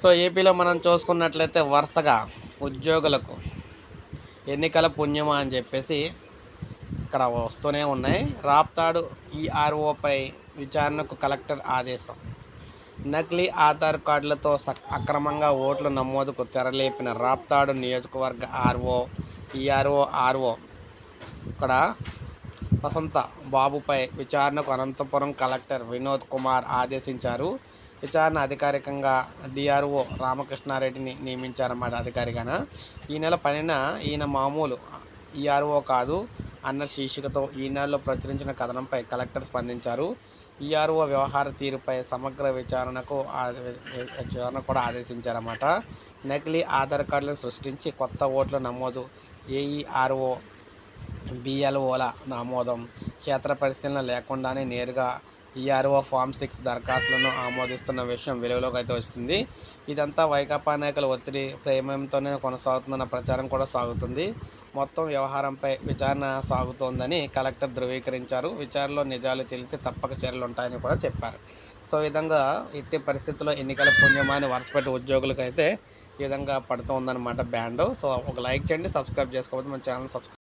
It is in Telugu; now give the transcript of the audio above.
సో ఏపీలో మనం చూసుకున్నట్లయితే వరుసగా ఉద్యోగులకు ఎన్నికల పుణ్యమా అని చెప్పేసి ఇక్కడ వస్తూనే ఉన్నాయి. రాప్తాడు ఈఆర్ఓపై విచారణకు కలెక్టర్ ఆదేశం. నకిలీ ఆధార్ కార్డులతో సక్ అక్రమంగా ఓట్ల నమోదుకు తెరలేపిన రాప్తాడు నియోజకవర్గ ఆర్ఓ ఈఆర్ఓ ఆర్ఓ ఇక్కడ వసంత బాబుపై విచారణకు అనంతపురం కలెక్టర్ వినోద్ కుమార్ ఆదేశించారు. విచారణ అధికారికంగా డిఆర్ఓ రామకృష్ణారెడ్డిని నియమించారన్నమాట అధికారిగాన ఈ నెల పనిన ఈయన మామూలు ఈఆర్ఓ కాదు అన్న శీర్షికతో ఈ నెలలో ప్రచురించిన కథనంపై కలెక్టర్ స్పందించారు. ఈఆర్ఓ వ్యవహార తీరుపై సమగ్ర విచారణకు విచారణ కూడా ఆదేశించారన్నమాట. నకిలీ ఆధార్ కార్డులను సృష్టించి కొత్త ఓట్ల నమోదు ఏఈఆర్ఓ బిఎల్ఓల నమోదం క్షేత్ర పరిశీలన లేకుండానే నేరుగా ఈఆర్ఓ ఫామ్ సిక్స్ దరఖాస్తులను ఆమోదిస్తున్న విషయం వెలుగులోకి అయితే వస్తుంది. ఇదంతా వైకాపా నాయకుల ఒత్తిడి ప్రేమంతోనే కొనసాగుతుందన్న ప్రచారం కూడా సాగుతుంది. మొత్తం వ్యవహారంపై విచారణ సాగుతోందని కలెక్టర్ ధృవీకరించారు. విచారణలో నిజాలు తెలిస్తే తప్పక చర్యలు ఉంటాయని కూడా చెప్పారు. సో విధంగా ఇట్టి పరిస్థితుల్లో ఎన్నికల పుణ్యమాని వరుసపెట్టి ఉద్యోగులకైతే ఈ విధంగా పడుతుందన్నమాట బ్యాండ్. సో ఒక లైక్ చేయండి సబ్స్క్రైబ్ చేసుకోకపోతే మన ఛానల్ సబ్స్క్రైబ్